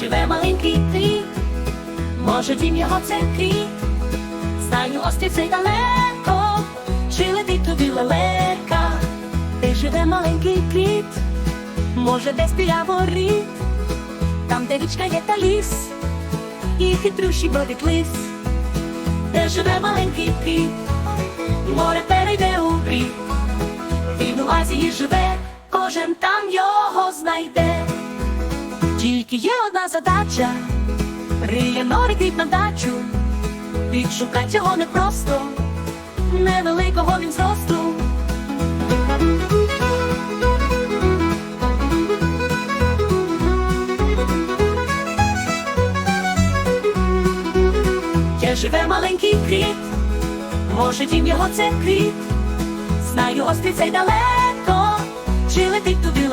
живе маленький кріт, може дім його це кріт, знаю острів цей далеко, чи летить туди лелека, де живе маленький кріт, може десь біля воріт, там де річка є та ліс, і хитрющий бродить лис, де живе маленький кріт, море перейде у брід, він у Азії живе, кожен там його знайде. Тільки є одна задача, риє нори на дачу, відшукать його непросто, невеликого він зросту. Де живе маленький кріт, може дім його це кріт, знаю острів цей далеко, чи летить туди